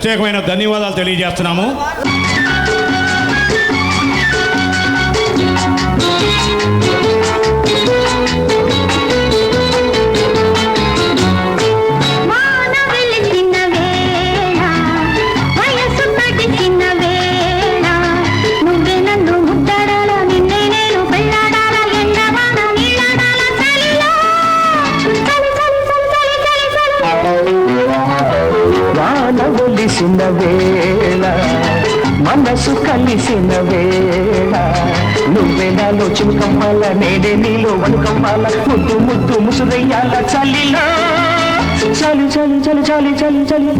ప్రత్యేకమైన ధన్యవాదాలు తెలియజేస్తున్నాము. మాన కలిసిన వేళ మనసు కలిసిన వేళ. నువ్వే నాలో చిలుకమ్మాల నేడే నీలో వణుకమ్మాల. ముద్దు ముద్దు ముసురయ్యాల చలిలో. చలి చలి చలి చలి చలి చలి.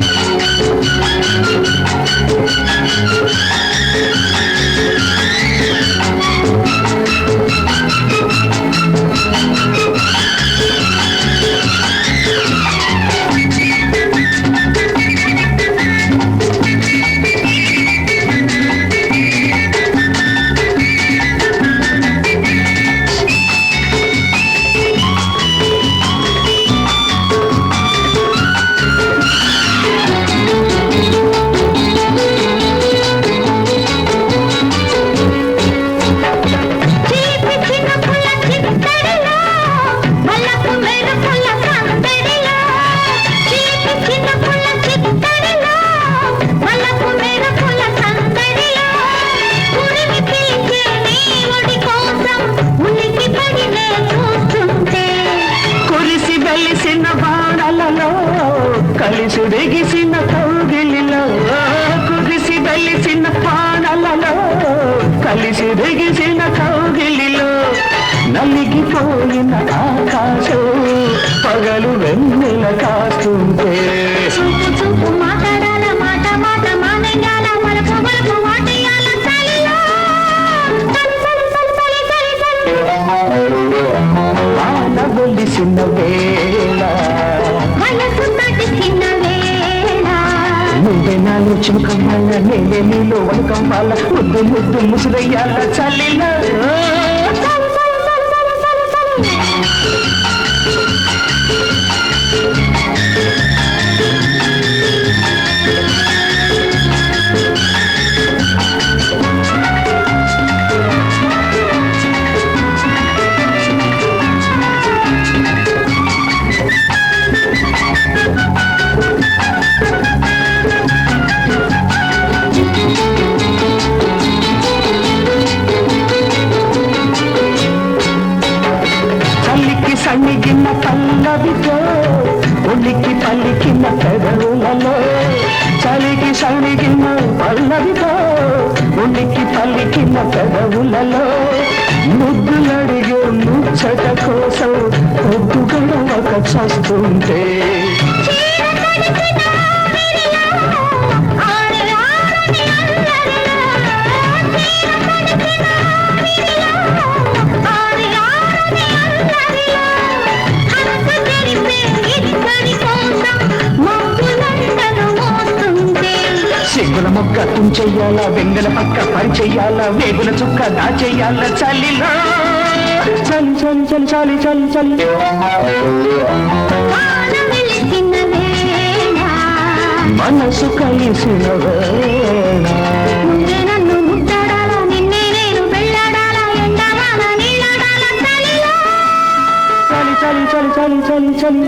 దిగిసిన కౌగిలిలో కురిసి వెలిసిన వానలలో కలిసి దిగిసిన కౌగిలిలో నలిగిపోయిన ఆకాశం పగలు వెన్నెల కాస్తుంటే. చూపు చూపు మాట్లాడాల మాట మాట మానేయాల మరపు మరపు వాటేయాల చలిలో చలి చలి చలి చలి చలి చలి వాన వెలిసిన వేళ నటిసిన వేళ నువ్వే నాలో చిలుకమ్మాల నేనే నీలో వణుకమ్మాల ముద్దు ముద్దు ముసురయ్యాల చలిలో. తల్లికి సన్నిగిన్న పల్లవితో ఒలికి పల్లికిన్న పెదవులలో చలికి సన్నిగిన్న పల్లవితో ఒలికి పల్లికిన్న పెదవులలో ముద్దులడిగే ముచ్చట కోసం పొద్దు గడవక చస్తుంటే సిగ్గుల మొక్క తుంచెయ్యాలా వెంగల పక్క పరిచెయ్యాలా వేగుల చుక్క దాచెయ్యాలా చలిలో. చలి చలి చలి చలి చలి చలి. మనసు కలిసిన చలి చలి చలి చలి చలి.